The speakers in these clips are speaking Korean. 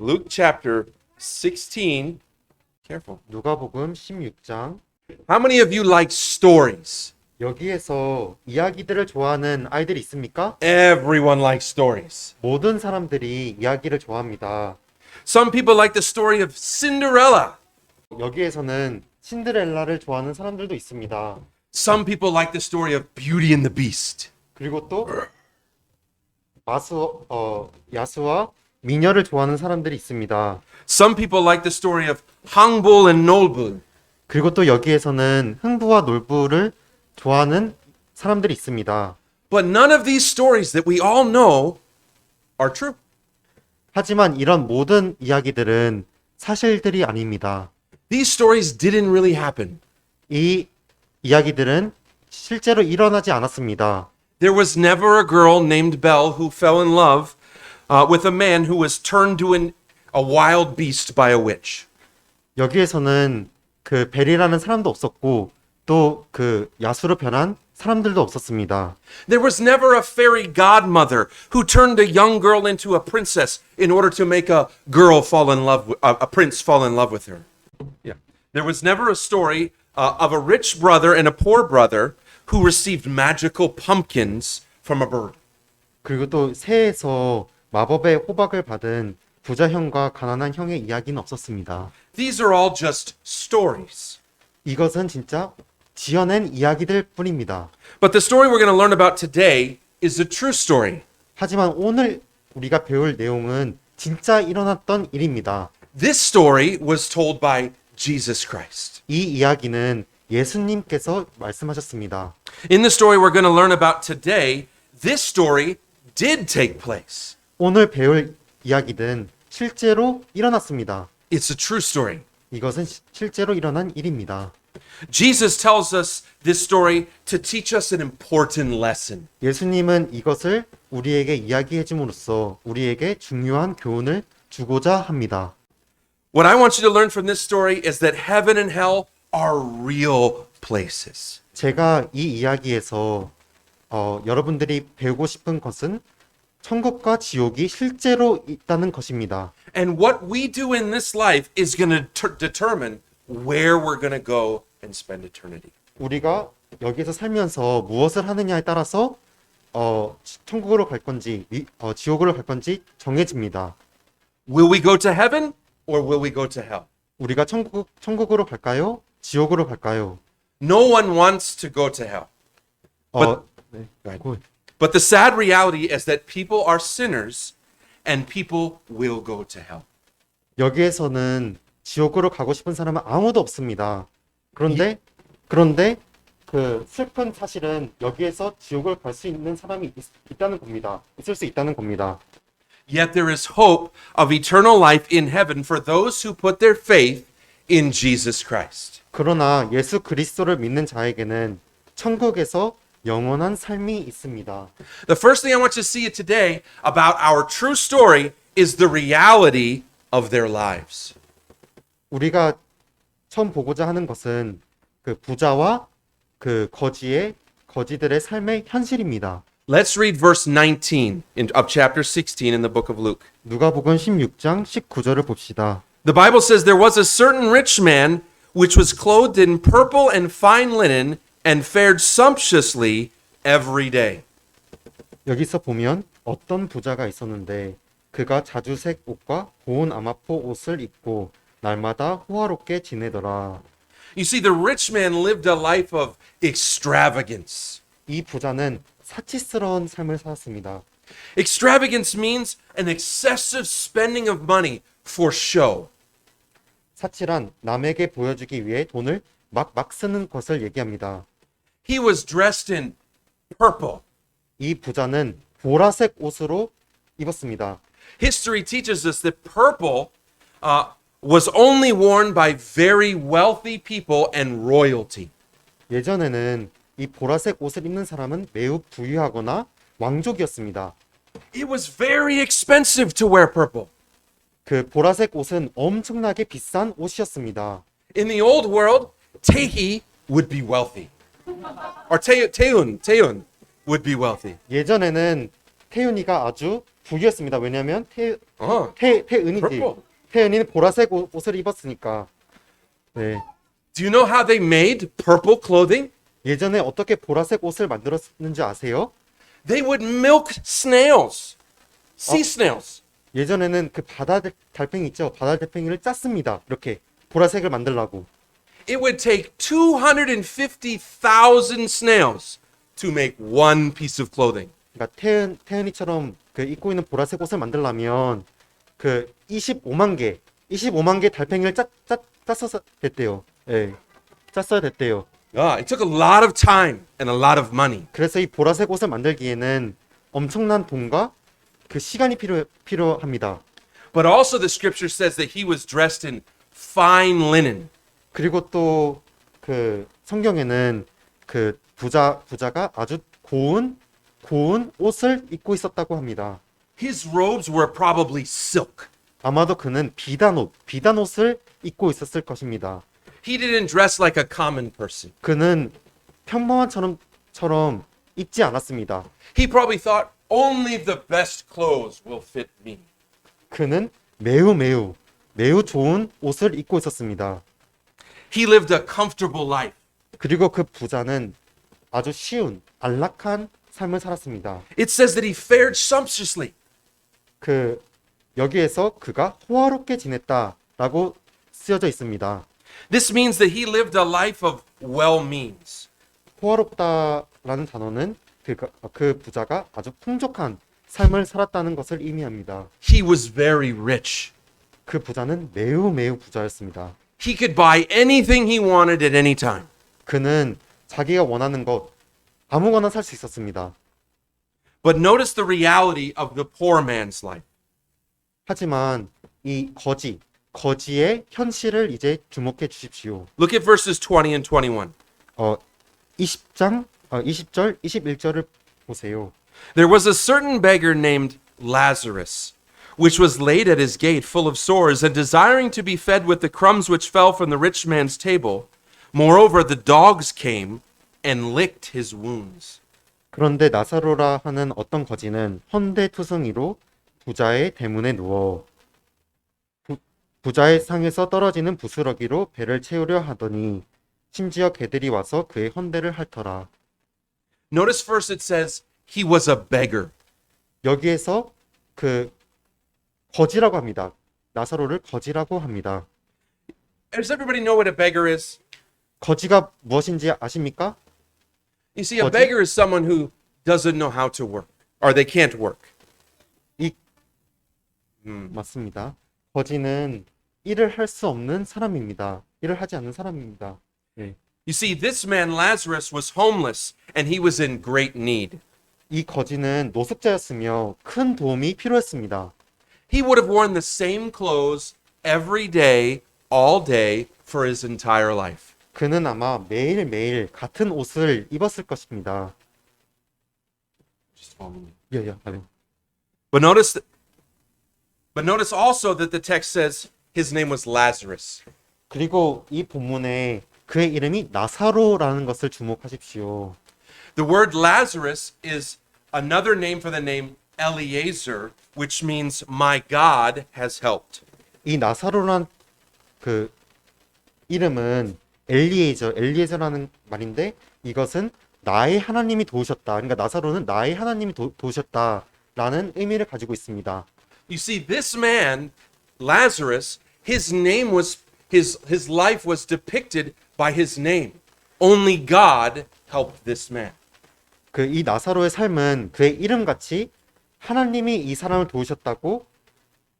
Luke chapter 16. Careful. 누가복음 16장 How many of you like stories? 여기에서 이야기들을 좋아하는 아이들이 있습니까? Everyone likes stories. 모든 사람들이 이야기를 좋아합니다. Some people like the story of Cinderella. 여기에서는 신데렐라를 좋아하는 사람들도 있습니다. Some people like the story of Beauty and the Beast. 그리고 또 마수 어 야수와 미녀를 좋아하는 사람들이 있습니다. Some people like the story of Hangbul and Nolbul. 그리고 또 여기에서는 흥부와 놀부를 좋아하는 사람들이 있습니다. But none of these stories that we all know are true. 하지만 이런 모든 이야기들은 사실들이 아닙니다. These stories didn't really happen. 이 이야기들은 실제로 일어나지 않았습니다. There was never a girl named Belle who fell in love uh, with a man who was turned to an, a wild beast by a witch. 여기에서는 그 벨이라는 사람도 없었고 또 그 야수로 변한 사람들도 없었습니다. There was never a fairy godmother who turned a young girl into a princess in order to make a girl fall in love with, uh, a prince fall in love with her. Yeah. There was never a story uh, of a rich brother and a poor brother who received magical pumpkins from a bird. 그리고 또 새에서 마법의 호박을 받은 부자 형과 가난한 형의 이야기는 없었습니다. These are all just stories. 이것은 진짜 지어낸 이야기들 뿐입니다. But the story we're going to learn about today is a true story. 하지만 오늘 우리가 배울 내용은 진짜 일어났던 일입니다. This story was told by Jesus Christ. 이 이야기는 예수님께서 말씀하셨습니다. In the story we're going to learn about today, this story did take place. 오늘 배울 이야기는 실제로 일어났습니다. It's a true story. 이것은 시- 실제로 일어난 일입니다. Jesus tells us this story to teach us an important lesson. 예수님은 이것을 우리에게 이야기해 줌으로써 우리에게 중요한 교훈을 주고자 합니다. What I want you to learn from this story is that heaven and hell are real places. 제가 이 이야기에서 어, 여러분들이 배우고 싶은 것은 천국과 지옥이 실제로 있다는 것입니다. And what we do in this life is going to determine where we're going to go and spend eternity. 우리가 여기서 살면서 무엇을 하느냐에 따라서 어, 지- 천국으로 갈 건지 미- 어, 지옥으로 갈 건지 정해집니다. Will we go to heaven or will we go to hell? 우리가 천국 천국으로 갈까요? 지옥으로 갈까요? No one wants to go to hell. 어, 네. Go ahead. 고- But the sad reality is that people are sinners and people will go to hell. 여기에서는 지옥으로 가고 싶은 사람은 아무도 없습니다. 그런데 그런데 그 슬픈 사실은 여기에서 지옥을 갈 수 있는 사람이 있, 있다는 겁니다. 있을 수 있다는 겁니다. Yet there is hope of eternal life in heaven for those who put their faith in Jesus Christ. 그러나 예수 그리스도를 믿는 자에게는 천국에서 영원한 삶이 있습니다. The first thing I want you to see today about our true story is the reality of their lives. 우리가 처음 보고자 하는 것은 그 부자와 그 거지의 거지들의 삶의 현실입니다. Let's read verse 19 in, of chapter 16 in the book of Luke. 누가복음 16장 19절을 봅시다. The Bible says there was a certain rich man which was clothed in purple and fine linen and fared sumptuously every day. 여기서 보면 어떤 부자가 있었는데 그가 자주색 옷과 고운 아마포 옷을 입고 날마다 호화롭게 지내더라. You see, the rich man lived a life of extravagance. 이 부자는 사치스러운 삶을 살았습니다. Extravagance means an excessive spending of money for show. 사치란 남에게 보여주기 위해 돈을 막 막 쓰는 것을 얘기합니다. He was dressed in purple. 이 부자는 보라색 옷으로 입었습니다. History teaches us that purple uh, was only worn by very wealthy people and royalty. 예전에는 이 보라색 옷을 입는 사람은 매우 부유하거나 왕족이었습니다. It was very expensive to wear purple. 그 보라색 옷은 엄청나게 비싼 옷이었습니다. In the old world, Tehi would be wealthy. Or Teun, Teun would be wealthy. 예전에는 태윤이가 아주 북이었습니다. 왜냐하면 태, Oh, 태, 태은이지. purple. 태은이는 보라색 옷, 옷을 입었으니까. 네. Do you know how they made purple clothing? 예전에 어떻게 보라색 옷을 만들었는지 아세요? They would milk snails, sea snails. 예전에는 그 바다 달- 달팽이 있죠. 바다 달팽이를 짰습니다. 이렇게 보라색을 만들라고. It would take 250,000 snails to make one piece of clothing. 그러니까 태은 태은이처럼 그 입고 있는 보라색 옷을 만들려면 그 25만 개, 25만 개 달팽이를 짰, 짰, 짰어야 됐대요. 예. 짰어야 됐대요. Ah, it took a lot of time and a lot of money. 그래서 이 보라색 옷을 만들기에는 엄청난 돈과 그 시간이 필요 필요합니다. But also, the scripture says that he was dressed in fine linen. 그리고 또 그 성경에는 그 부자 부자가 아주 고운 고운 옷을 입고 있었다고 합니다. His robes were probably silk. 아마도 그는 비단 옷 비단 옷을 입고 있었을 것입니다. He didn't dress like a common person. 그는 평범한처럼 처럼 입지 않았습니다. He probably thought, only the best clothes will fit me. 그는 매우 매우 매우 좋은 옷을 입고 있었습니다. He lived a comfortable life. 그리고 그 부자는 아주 쉬운 안락한 삶을 살았습니다. It says that he fared sumptuously. 그 여기에서 그가 호화롭게 지냈다라고 쓰여져 있습니다. This means that he lived a life of well means. 호화롭다라는 단어는 그, 그 부자가 아주 풍족한 삶을 살았다는 것을 의미합니다. He was very rich. 그 부자는 매우 매우 부자였습니다. He could buy anything he wanted at any time. 그는 자기가 원하는 것 아무거나 살 수 있었습니다. But notice the reality of the poor man's life. 하지만 이 거지, 거지의 현실을 이제 주목해 주십시오. Look at verses 20 and 21. 어, 20장, 어, 20절, 21절을 보세요. There was a certain beggar named Lazarus, which was laid at his gate full of sores, and desiring to be fed with the crumbs which fell from the rich man's table. Moreover, the dogs came and licked his wounds. 그런데 나사로라 하는 어떤 거지는 헌대투성이로 부자의 대문에 누워 부, 부자의 상에서 떨어지는 부스러기로 배를 채우려 하더니 심지어 개들이 와서 그의 헌대를 핥더라. Notice first it says he was a beggar. 여기에서 그 거지라고 합니다. 나사로를 거지라고 합니다. Does everybody know what a beggar is? 거지가 무엇인지 아십니까? You see, a it? beggar is someone who doesn't know how to work, or they can't work. 이 맞습니다. 거지는 일을 할 수 없는 사람입니다. 일을 하지 않는 사람입니다. 네. You see, this man Lazarus was homeless and he was in great need. 이 거지는 노숙자였으며 큰 도움이 필요했습니다. He would have worn the same clothes every day, all day, for his entire life. 그는 아마 매일매일 같은 옷을 입었을 것입니다. 예, 예, 아유. But notice, th- but notice also that the text says his name was Lazarus. 그리고 이 본문에 그의 이름이 나사로라는 것을 주목하십시오. The word Lazarus is another name for the name Eliezer, which means my God has helped. 이 나사로란 그 이름은 엘리에저, 엘리에저라는 말인데 이것은 나의 하나님이 도우셨다. 그러니까 나사로는 나의 하나님이 도, 도우셨다라는 의미를 가지고 있습니다. You see, this man, Lazarus, his name was his his life was depicted by his name. Only God helped this man. 그 이 나사로의 삶은 그의 이름 같이 하나님이 이 사람을 도우셨다고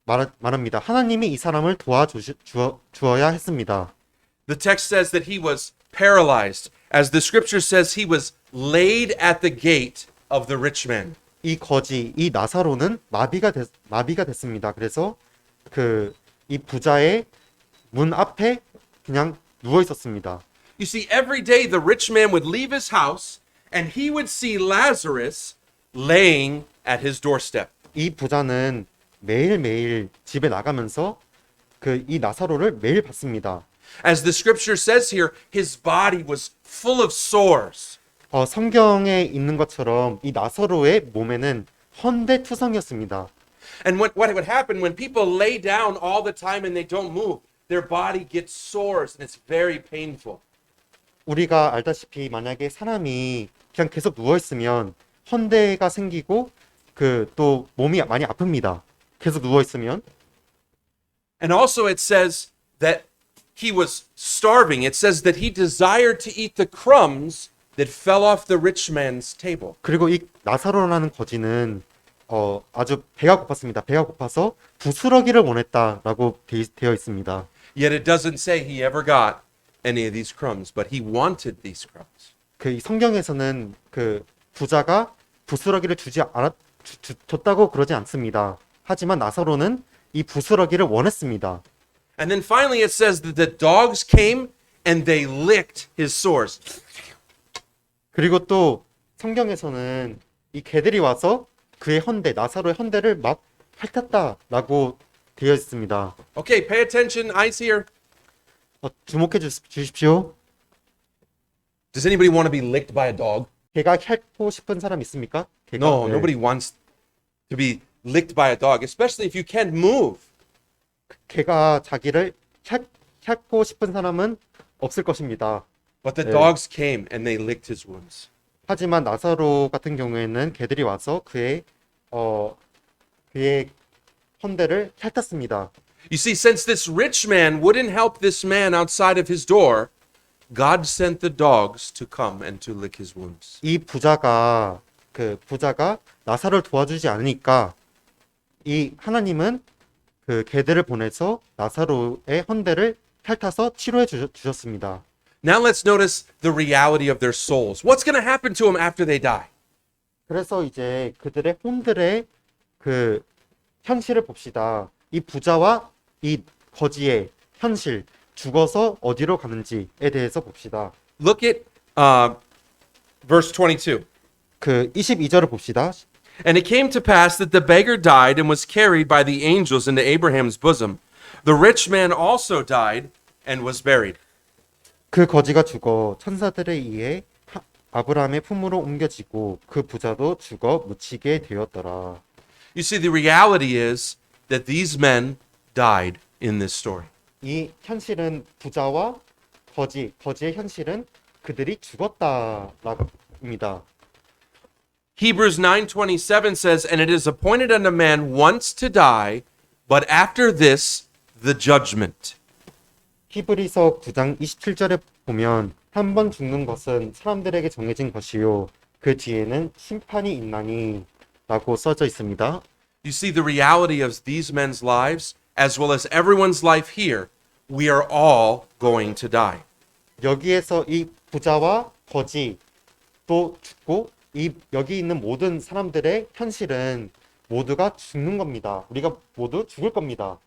말, 말합니다. 하나님이 이 사람을 도와주어 주어야 했습니다. The text says that he was paralyzed, as the scripture says he was laid at the gate of the rich man. 이 거지, 이 나사로는 마비가 됐, 마비가 됐습니다. 그래서 그 이 부자의 문 앞에 그냥 누워 있었습니다. You see, every day the rich man would leave his house and he would see Lazarus laying at his doorstep. 이 부자는 매일매일 집에 나가면서 그 이 나사로를 매일 봤습니다. As the scripture says here, his body was full of sores. 어, 성경에 있는 것처럼 이 나사로의 몸에는 헌대투성이었습니다. And what, what would happen when people lay down all the time and they don't move, their body gets sores and it's very painful. 우리가 알다시피 만약에 사람이 그냥 계속 누워 있으면 헌대가 생기고 그 또 몸이 많이 아픕니다. 계속 누워 있으면 And also, it says that he was starving. It says that he desired to eat the crumbs that fell off the rich man's table. 그리고 이 나사로라는 거지는 어 아주 배가 고팠습니다. 배가 고파서 부스러기를 원했다라고 되, 되어 있습니다. Yet it doesn't say he ever got any of these crumbs, but he wanted these crumbs. 그이 성경에서는 그 부자가 부스러기를 주지 않았 주, 주- 줬다고 그러지 않습니다. 하지만 나사로는 이 부스러기를 원했습니다. And then finally, it says that the dogs came and they licked his sores. 그리고 또 성경에서는 이 개들이 와서 그의 헌대 나사로의 헌대를 막 핥았다라고 되어 있습니다. Okay, pay attention, eyes here. 어, 주목해 주, 주십시오. Does anybody want to be licked by a dog? 개가 핥고 싶은 사람 있습니까? 개가? No, 네. nobody wants to be licked by a dog, especially if you can't move. 개가 자기를 핥, 핥고 싶은 사람은 없을 것입니다. But the Yeah. dogs came and they licked his wounds. 하지만 나사로 같은 경우에는 개들이 와서 그의 어 그의 헌대를 핥았습니다. You see, since this rich man wouldn't help this man outside of his door, God sent the dogs to come and to lick his wounds. 이 부자가 그 부자가 나사를 도와주지 않으니까 이 하나님은 그 개들을 보내서 나사로의 헌대를 핥아서 치료해 주, 주셨습니다. Now let's notice the reality of their souls. What's going to happen to them after they die? 그래서 이제 그들의 혼들의 그 현실을 봅시다. 이 부자와 이 거지의 현실, 죽어서 어디로 가는지에 대해서 봅시다. Look at uh, verse 22. 그 22절을 봅시다. And it came to pass that the beggar died and was carried by the angels into Abraham's bosom. The rich man also died and was buried. 그 거지가 죽어 천사들에 의해 하- 아브라함의 품으로 옮겨지고 그 부자도 죽어 묻히게 되었더라. You see, the reality is that these men died in this story. 이 현실은 부자와 거지, 거지의 현실은 그들이 죽었다라고입니다. Hebrews 9:27 says, "And it is appointed unto man once to die, but after this the judgment." 히브리서 9장 27절에 보면 한 번 죽는 것은 사람들에게 정해진 것이요 그 뒤에는 심판이 있나니 라고 써져 있습니다. You see the reality of these men's lives as well as everyone's life here. We are all going to die. 여기에서 이 부자와 거지 또 죽고 이 여기 있는 모든 사람들의 현실은 모두가 죽는 겁니다. 우리가 모두 죽을 겁니다.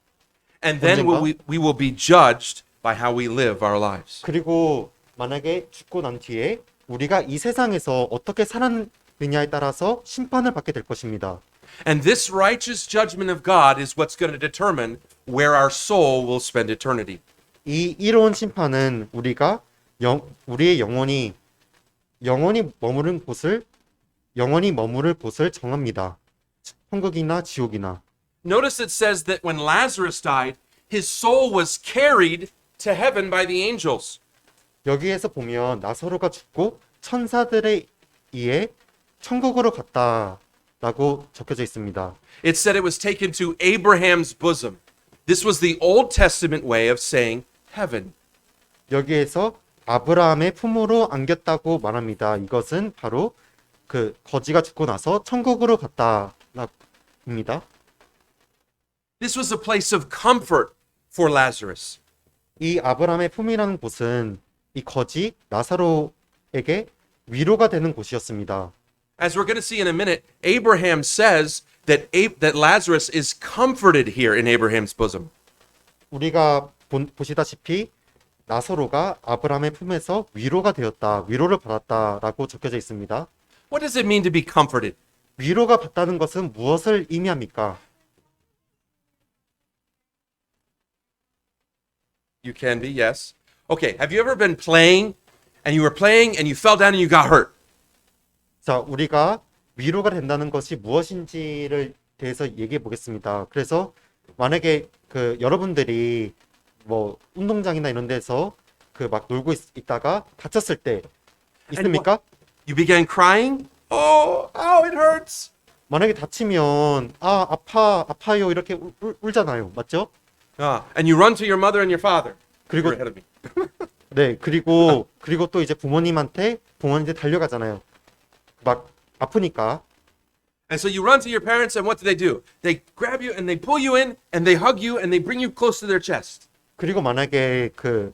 And then 언젠가? we, we will be judged by how we live our lives. 그리고 만약에 죽고 난 뒤에 우리가 이 세상에서 어떻게 살았느냐에 따라서 심판을 받게 될 것입니다. And this righteous judgment of God is what's going to determine where our soul will spend eternity. 이 이로운 심판은 우리가 영, 우리의 영혼이 영원히 머무른 곳을 영원히 머무를 곳을 정합니다. 천국이나 지옥이나. Notice it says that when Lazarus died, his soul was carried to heaven by the angels. 여기에서 보면 나사로가 죽고 천사들에 의해 천국으로 갔다 라고 적혀져 있습니다. It said it was taken to Abraham's bosom. This was the Old Testament way of saying heaven. 여기에서 아브라함의 품으로 안겼다고 말합니다. 이것은 바로 그 거지가 죽고 나서 천국으로 갔다입니다. This was a place of comfort for Lazarus. 이 아브라함의 품이라는 곳은 이 거지 나사로에게 위로가 되는 곳이었습니다. As we're going to see in a minute, Abraham says that, Ab- that Lazarus is comforted here in Abraham's bosom. 우리가 본, 보시다시피 나사로가 아브라함의 품에서 위로가 되었다, 위로를 받았다라고 적혀져 있습니다. What does it mean to be comforted? 위로가 받다는 것은 무엇을 의미합니까? You can be, yes. Okay, have you ever been playing and you were playing and you fell down and you got hurt? 자, 우리가 위로가 된다는 것이 무엇인지를 대해서 얘기해 보겠습니다. 그래서 만약에 그 여러분들이 뭐 운동장이나 이런 데서 그 막 놀고 있, 다가 다쳤을 때 있습니까? You began crying? Oh, oh, it hurts. 만약에 다치면 아 아파 아파요 이렇게 울, 울, 울잖아요. 맞죠? Ah, and you run to your mother and your father. 그리고. 네, 그리고 그리고 또 이제 부모님한테 부모님한테 달려가잖아요. 막 아프니까. And so you run to your parents, and what do they do? They grab you and they pull you in, and they hug you, and they bring you close to their chest. 그리고 만약에 그,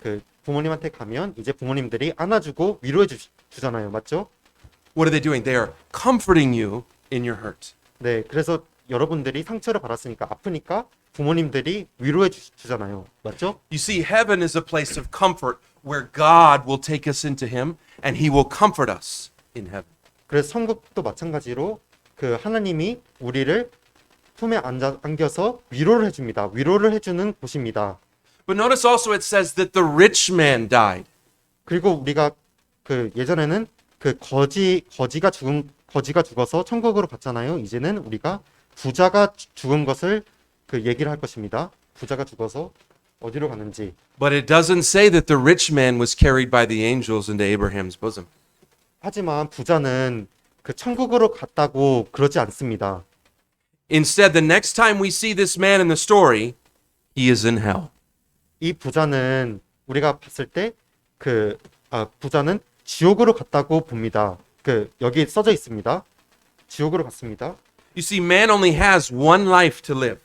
그 부모님한테 가면 이제 부모님들이 안아주고 위로해 주, 주잖아요. 맞죠? What are they doing? They are comforting you in your hurt. 네, 그래서 여러분들이 상처를 받았으니까 아프니까 부모님들이 위로해 주, 주잖아요. 맞죠? You see, heaven is a place of comfort where God will take us into Him, and He will comfort us In heaven. 그래서 천국도 마찬가지로 그 하나님이 우리를 품에 안자, 안겨서 위로를 해줍니다. 위로를 해주는 곳입니다. But notice also it says that the rich man died. 그리고 우리가 그 예전에는 그 거지 거지가 죽은 거지가 죽어서 천국으로 갔잖아요. 이제는 우리가 부자가 죽- 죽은 것을 그 얘기를 할 것입니다. 부자가 죽어서 어디로 갔는지. But it doesn't say that the rich man was carried by the angels into Abraham's bosom. 하지만 부자는 그 천국으로 갔다고 그러지 않습니다. Instead, the next time we see this man in the story, he is in hell. 이 부자는 우리가 봤을 때 그 아, 부자는 지옥으로 갔다고 봅니다. 그 여기 써져 있습니다. 지옥으로 갔습니다. You see, man only has one life to live.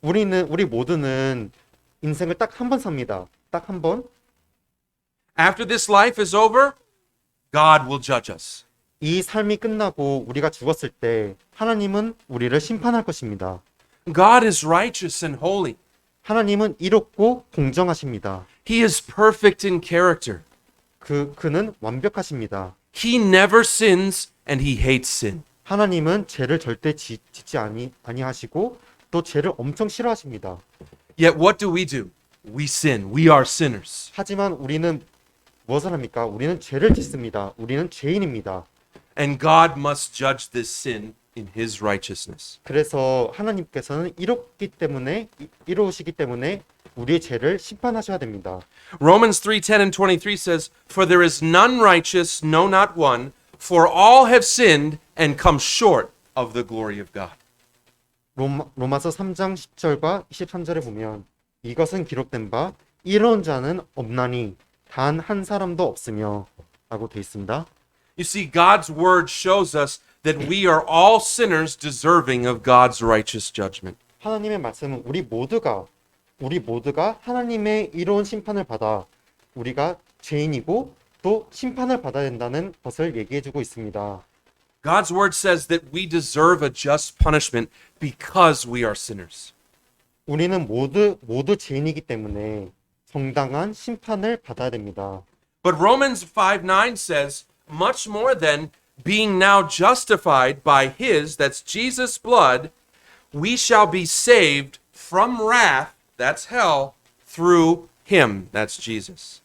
우리는 우리 모두는 인생을 딱 한 번 삽니다. 딱 한 번. After this life is over, God will judge us. 이 삶이 끝나고 우리가 죽었을 때 하나님은 우리를 심판할 것입니다. God is righteous and holy. 하나님은 이롭고 공정하십니다. He is perfect in character. 그 그는 완벽하십니다. He never sins and he hates sin. 하나님은 죄를 절대 지, 짓지 아니 아니하시고 또 죄를 엄청 싫어하십니다. Yet what do we do? We sin. We are sinners. 하지만 우리는 무엇을 합니까? 우리는 죄를 짓습니다. 우리는 죄인입니다. And God must judge this sin in his righteousness. 그래서 하나님께서는 이롭기 때문에 이- 이로우시기 때문에 우리의 죄를 심판하셔야 됩니다. Romans 3:10 and 23 says, "For there is none righteous, no not one, for all have sinned and come short of the glory of God." 로마, 로마서 3장 10절과 23절에 보면 이것은 기록된 바 이로운 자는 없나니 단 한 사람도 없으며 라고 되어 있습니다. You see, God's word shows us that we are all sinners deserving of God's righteous judgment. 하나님의 말씀은 우리 모두가 우리 모두가 하나님의 이로운 심판을 받아 우리가 죄인이고 또 심판을 받아야 된다는 것을 얘기해 주고 있습니다. God's word says that we deserve a just punishment because we are sinners. 우리는 모두 모두 죄인이기 때문에 정당한 심판을 받아야 됩니다. But Romans 5 9 says, much more than being now justified by his, that's Jesus' blood, we shall be saved from wrath, that's hell, through him, that's Jesus.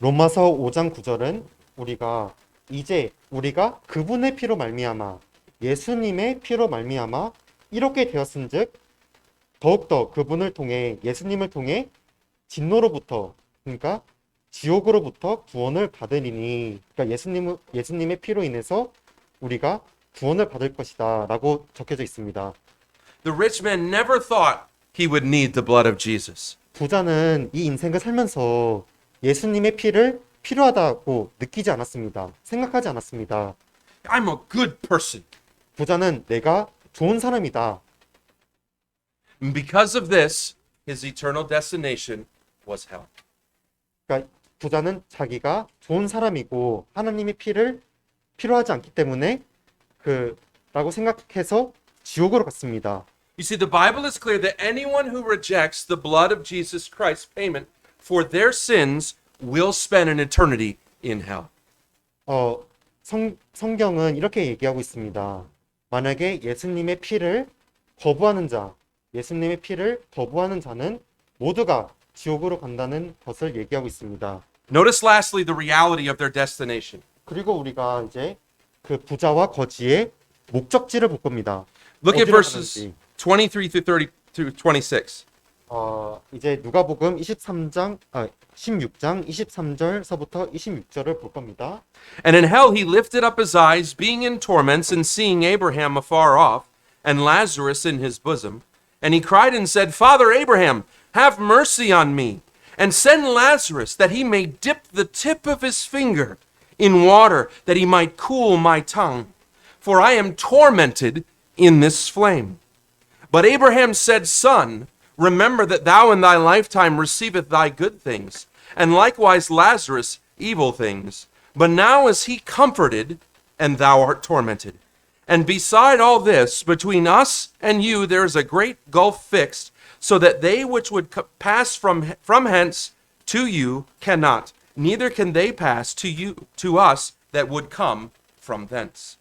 로마서 5장 9절은 우리가 이제 우리가 그분의 피로 말미암아 예수님의 피로 말미암아 이렇게 되었은즉 더욱더 그분을 통해 예수님을 통해 진노로부터 그러니까 지옥으로부터 구원을 받으리니 그러니까 예수님 예수님의 피로 인해서 우리가 구원을 받을 것이다라고 적혀져 있습니다. The rich man never thought he would need the blood of Jesus. 부자는 이 인생을 살면서 예수님의 피를 필요하다고 느끼지 않았습니다. 생각하지 않았습니다. I'm a good person. 부자는 내가 좋은 사람이다. And because of this, his eternal destination was hell. 그러니까 부자는 자기가 좋은 사람이고 하나님의 피를 필요하지 않기 때문에 그라고 생각해서 지옥으로 갔습니다. You see, the Bible is clear that anyone who rejects the blood of Jesus Christ's payment for their sins will spend an eternity in hell. 어, 성, 성경은 이렇게 얘기하고 있습니다. 만약에 예수님의 피를 거부하는 자, 예수님의 피를 거부하는 자는 모두가 지옥으로 간다는 것을 얘기하고 있습니다. Notice lastly the reality of their destination. 그리고 우리가 이제 그 부자와 거지의 목적지를 볼 겁니다. Look at verses 가는지. 23 through 30 through 26. 어, 이제 누가복음 23장 아 16장 23절서부터 26절을 볼 겁니다. And in hell he lifted up his eyes, being in torments, and seeing Abraham afar off, and Lazarus in his bosom. And he cried and said, Father Abraham, have mercy on me, and send Lazarus, that he may dip the tip of his finger in water, that he might cool my tongue. For I am tormented in this flame. But Abraham said, Son, remember that thou in thy lifetime receiveth thy good things, and likewise Lazarus evil things. But now is he comforted, and thou art tormented. And beside all this, between us and you there is a great gulf fixed, so that they which would pass from, from hence to you cannot, neither can they pass to you to us that would come from thence.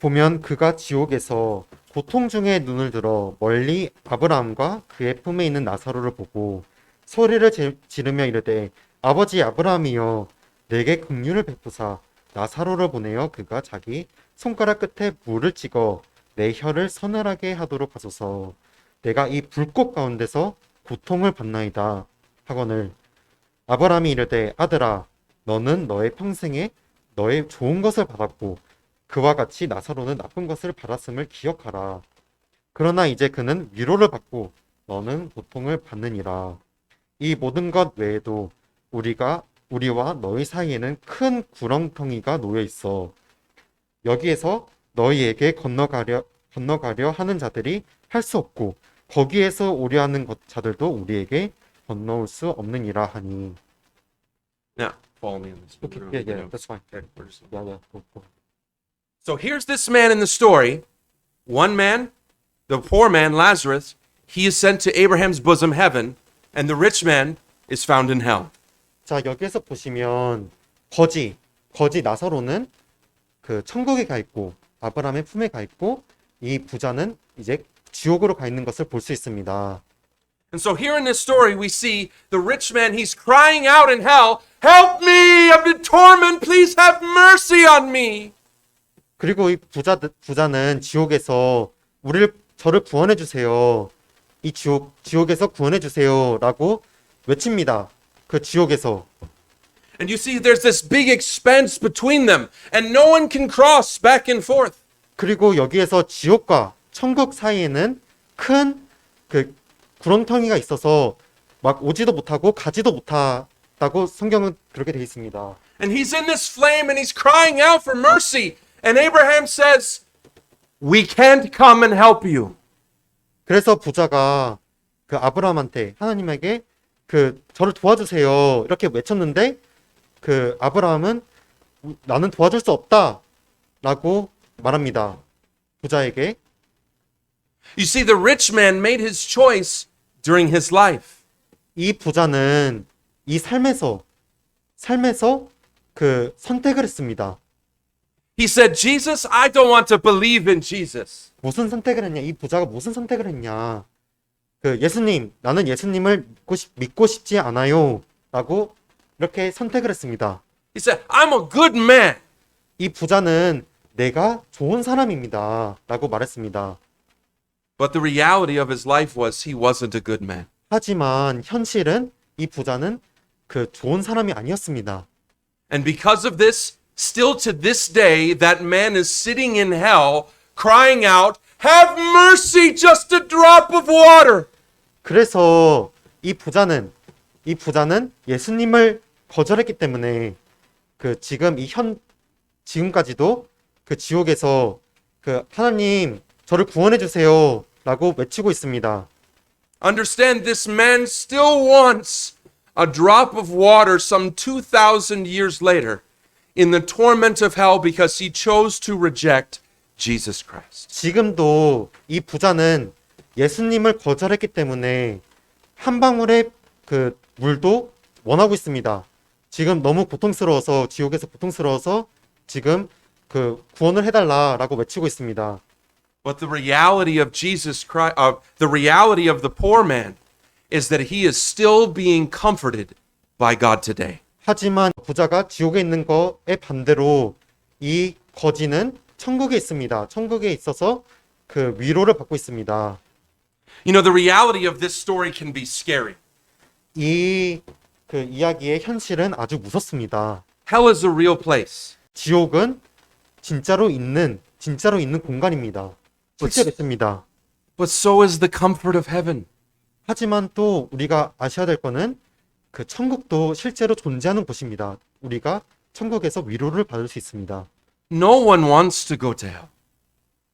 보면 그가 지옥에서 고통 중에 눈을 들어 멀리 아브라함과 그의 품에 있는 나사로를 보고 소리를 지- 지르며 이르되 아버지 아브라함이여 내게 긍휼을 베푸사 나사로를 보내어 그가 자기 손가락 끝에 물을 찍어 내 혀를 서늘하게 하도록 하소서 내가 이 불꽃 가운데서 고통을 받나이다 하거늘 아브라함이 이르되 아들아 너는 너의 평생에 너의 좋은 것을 받았고 그와 같이 나사로는 나쁜 것을 받았음을 기억하라. 그러나 이제 그는 위로를 받고 너는 고통을 받느니라. 이 모든 것 외에도 우리가 우리와 너희 사이에는 큰 구렁텅이가 놓여 있어. 여기에서 너희에게 건너가려 건너가려 하는 자들이 할 수 없고 거기에서 오려하는 것- 자들도 우리에게 건너올 수 없느니라 하니. Now, follow me on this. Okay, yeah, gonna- yeah, that's fine. Okay, we're just- 야, 야, 고, 고. So here's this man in the story. One man, the poor man, Lazarus, he is sent to Abraham's bosom, heaven, and the rich man is found in hell. 자, 여기에서 보시면 거지, 거지 나사로는 그 천국에 가 있고 아브라함의 품에 가 있고 이 부자는 이제 지옥으로 가 있는 것을 볼 수 있습니다. And so here in this story, we see the rich man, he's crying out in hell, Help me! I'm in torment! Please have mercy on me! 그리고 이 부자 부자는 지옥에서 우리를 저를 구원해 주세요. 이 지옥 지옥에서 구원해 주세요라고 외칩니다. 그 지옥에서 And you see, there's this big expanse between them, and no one can cross back and forth. 그리고 여기에서 지옥과 천국 사이에는 큰 그 구렁텅이가 있어서 막 오지도 못하고 가지도 못하다고 성경은 그렇게 되어 있습니다. And he's in this flame and he's crying out for mercy. And Abraham says, We can't come and help you. 그래서 부자가 그 아브라함한테 하나님에게 그 저를 도와주세요 이렇게 외쳤는데 그 아브라함은 나는 도와줄 수 없다라고 말합니다. 부자에게 You see, the rich man made his choice during his life. 이 부자는 이 삶에서 삶에서 그 선택을 했습니다. He said, Jesus, I don't want to believe in Jesus. 무슨 선택을 했냐? 이 부자가 무슨 선택을 했냐? 그 예수님, 나는 예수님을 믿고, 싶, 믿고 싶지 않아요. 라고 이렇게 선택을 했습니다. He said, I'm a good man. 이 부자는 내가 좋은 사람입니다. 라고 말했습니다. But the reality of his life was he wasn't a good man. 하지만 현실은 이 부자는 그 좋은 사람이 아니었습니다. And because of this, still to this day, that man is sitting in hell crying out, Have mercy, just a drop of water. 그래서 이 부자는 이 부자는 예수님을 거절했기 때문에 그 지금 이 현 지금까지도 그 지옥에서 그 하나님 저를 구원해 주세요 라고 외치고 있습니다. Understand, this man still wants a drop of water some 2,000 years later in the torment of hell because he chose to reject Jesus Christ. 지금도 이 부자는 예수님을 거절했기 때문에 한 방울의 그 물도 원하고 있습니다. 지금 너무 고통스러워서 지옥에서 고통스러워서 지금 그 구원을 해달라라고 외치고 있습니다. But the reality of Jesus Christ, uh, the reality of the poor man, is that he is still being comforted by God today. 하지만 부자가 지옥에 있는 거에 반대로 이 거지는 천국에 있습니다. 천국에 있어서 그 위로를 받고 있습니다. You know, the reality of this story can be scary. 이 그 이야기의 현실은 아주 무섭습니다. Hell is a real place. 지옥은 진짜로 있는 진짜로 있는 공간입니다. 있습니다. But so is the comfort of heaven. 하지만 또 우리가 아셔야 될 거는 그 천국도 실제로 존재하는 곳입니다. 우리가 천국에서 위로를 받을 수 있습니다. No one wants to go to hell.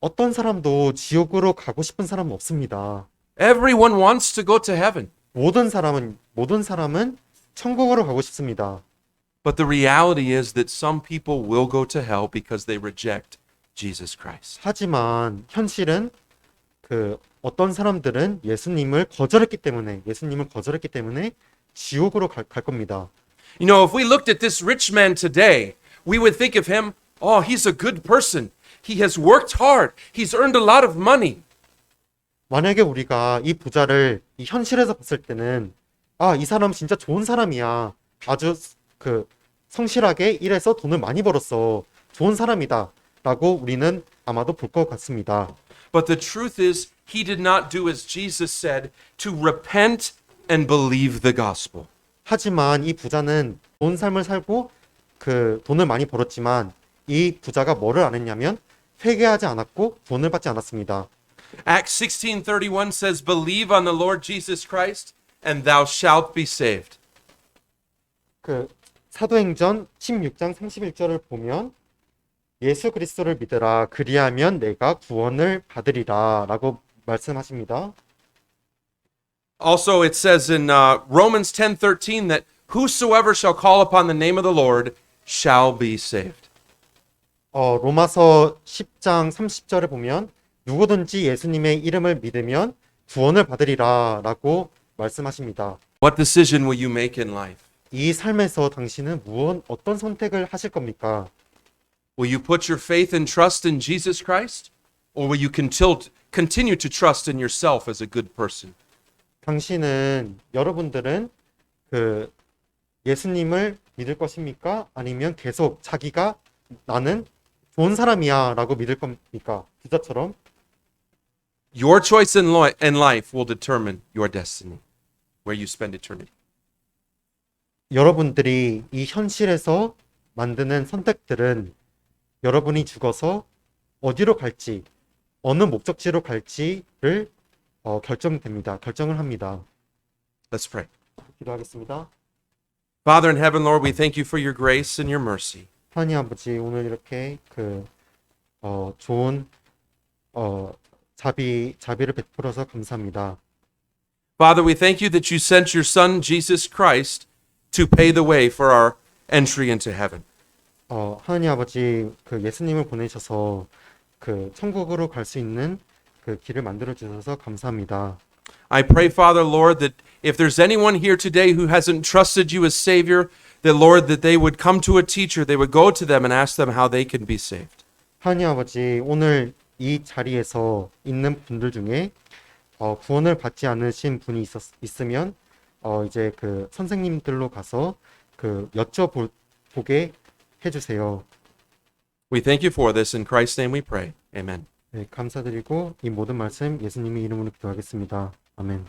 어떤 사람도 지옥으로 가고 싶은 사람은 없습니다. Everyone wants to go to heaven. 모든 사람은 모든 사람은 천국으로 가고 싶습니다. But the reality is that some people will go to hell because they reject Jesus Christ. 하지만 현실은 그 어떤 사람들은 예수님을 거절했기 때문에 예수님을 거절했기 때문에 지옥으로 갈, 갈 겁니다. You know, if we looked at this rich man today, we would think of him, oh, he's a good person. He has worked hard. He's earned a lot of money. 만약에 우리가 이 부자를 이 현실에서 봤을 때는 아, 이 사람 진짜 좋은 사람이야. 아주 그 성실하게 일해서 돈을 많이 벌었어. 좋은 사람이다. 라고 우리는 아마도 볼 것 같습니다. But the truth is, he did not do as Jesus said to repent and believe the gospel. 하지만 이 부자는 좋은 삶을 살고 그 돈을 많이 벌었지만 이 부자가 뭐를 안 했냐면 회개하지 않았고 돈을 받지 않았습니다. Acts 16:31 says, "Believe on the Lord Jesus Christ, and thou shalt be saved." 그 사도행전 16장 31절을 보면 예수 그리스도를 믿으라 그리하면 내가 구원을 받으리라라고 말씀하십니다. Also, it says in uh, Romans 10:13 that whosoever shall call upon the name of the Lord shall be saved. 어, 로마서 10장 30절에 보면 누구든지 예수님의 이름을 믿으면 구원을 받으리라라고 말씀하십니다. What decision will you make in life? 이 삶에서 당신은 무언 어떤 선택을 하실 겁니까? Will you put your faith and trust in Jesus Christ, or will you continue to trust in yourself as a good person? 당신은 여러분들은 그 예수님을 믿을 것입니까? 아니면 계속 자기가 나는 좋은 사람이야라고 믿을 겁니까? 부자처럼 Your choice in, lo- in life will determine your destiny, where you spend eternity. 여러분들이 이 현실에서 만드는 선택들은 여러분이 죽어서 어디로 갈지, 어느 목적지로 갈지를 어, 결정됩니다. 결정을 합니다. Let's pray. 기도하겠습니다. Father in heaven, Lord, we thank you for your grace and your mercy. 하나님 아버지 오늘 이렇게 그 어, 좋은 어, 자비 자비를 베풀어서 감사합니다. Father, we thank you that you sent your Son, Jesus Christ, to pay the way for our entry into heaven. 어, 하나님 아버지 그 예수님을 보내셔서 그 천국으로 갈 수 있는 그 길을 만들어 주셔서 감사합니다. I pray, Father, Lord, that if there's anyone here today who hasn't trusted you as Savior, that, Lord, that they would come to a teacher, they would go to them and ask them how they can be saved. 하나님 아버지 오늘 이 자리에서 있는 분들 중에 어, 구원을 받지 않으신 분이 있었, 있으면 어, 이제 그 선생님들로 가서 그 여쭤보게 해주세요. We thank you for this. In Christ's name we pray. Amen. 네, 감사드리고 이 모든 말씀 예수님의 이름으로 기도하겠습니다. 아멘.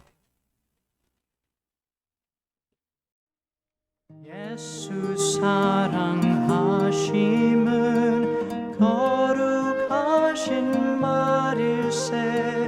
예수 사랑하심은 거룩하신 말일세